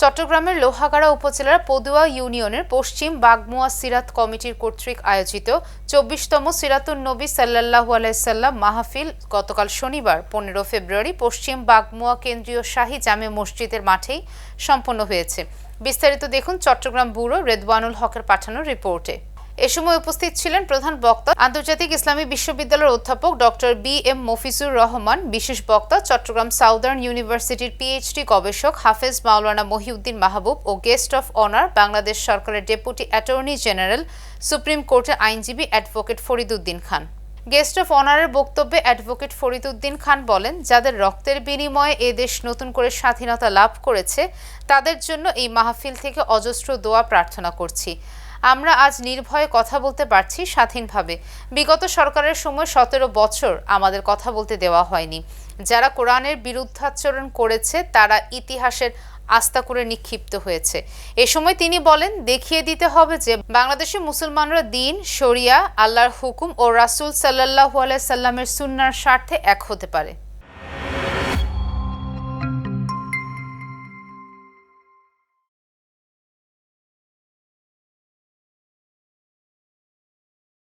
চট্টগ্রামের লোহাগাড়া উপজেলার পদুয়া ইউনিয়নের পশ্চিম বাগমুয়া সিরাত কমিটির কর্তৃক আয়োজিত চব্বিশতম সিরাতুন নবী সাল্লাহু আলাইসাল্লাম মাহফিল গতকাল শনিবার, পনেরো ফেব্রুয়ারি, পশ্চিম বাগমুয়া কেন্দ্রীয় শাহী জামে মসজিদের মাঠেই সম্পন্ন হয়েছে। বিস্তারিত দেখুন চট্টগ্রাম ব্যুরো রেদওয়ানুল হকের পাঠানো রিপোর্টে। এ সময় উপস্থিত ছিলেন প্রধান বক্তা, আন্তর্জাতিক ইসলামী বিশ্ববিদ্যালয়ের অধ্যাপক doctor B M Mafizur Rahman, বিশেষ বক্তা, চট্টগ্রাম সাউদার্ন ইউনিভার্সিটির পিএইচডি গবেষক হাফেজ মাওলানা মহিউদ্দিন মাহবুব ও গেস্ট অফ অনার বাংলাদেশ সরকারের ডেপুটি অ্যাটর্নি জেনারেল, সুপ্রিম কোর্টের আইনজীবী advocate Fariduddin Khan. Guest of অনারের বক্তব্যে অ্যাডভোকেট ফরিদুদ্দিন খান বলেন, যাদের রক্তের বিনিময়ে এ দেশ নতুন করে স্বাধীনতা লাভ করেছে, তাদের জন্য এই মাহফিল থেকে অজস্র দোয়া প্রার্থনা করছি। আমরা আজ নির্ভয়ে কথা বলতে পারছি স্বাধীনভাবে। বিগত সরকারের সময় সতেরো বছর আমাদের কথা বলতে দেওয়া হয়নি। যারা কোরআনের বিরুদ্ধাচরণ করেছে, তারা ইতিহাসের আস্থা করে নিক্ষিপ্ত হয়েছে। এ সময় তিনি বলেন, দেখিয়ে দিতে হবে যে বাংলাদেশে মুসলমানরা দিন, শরিয়া, আল্লাহর হুকুম ও রাসূল সাল্লাল্লাহু আলাইহি সাল্লামের সুন্নার স্বার্থে এক হতে পারে।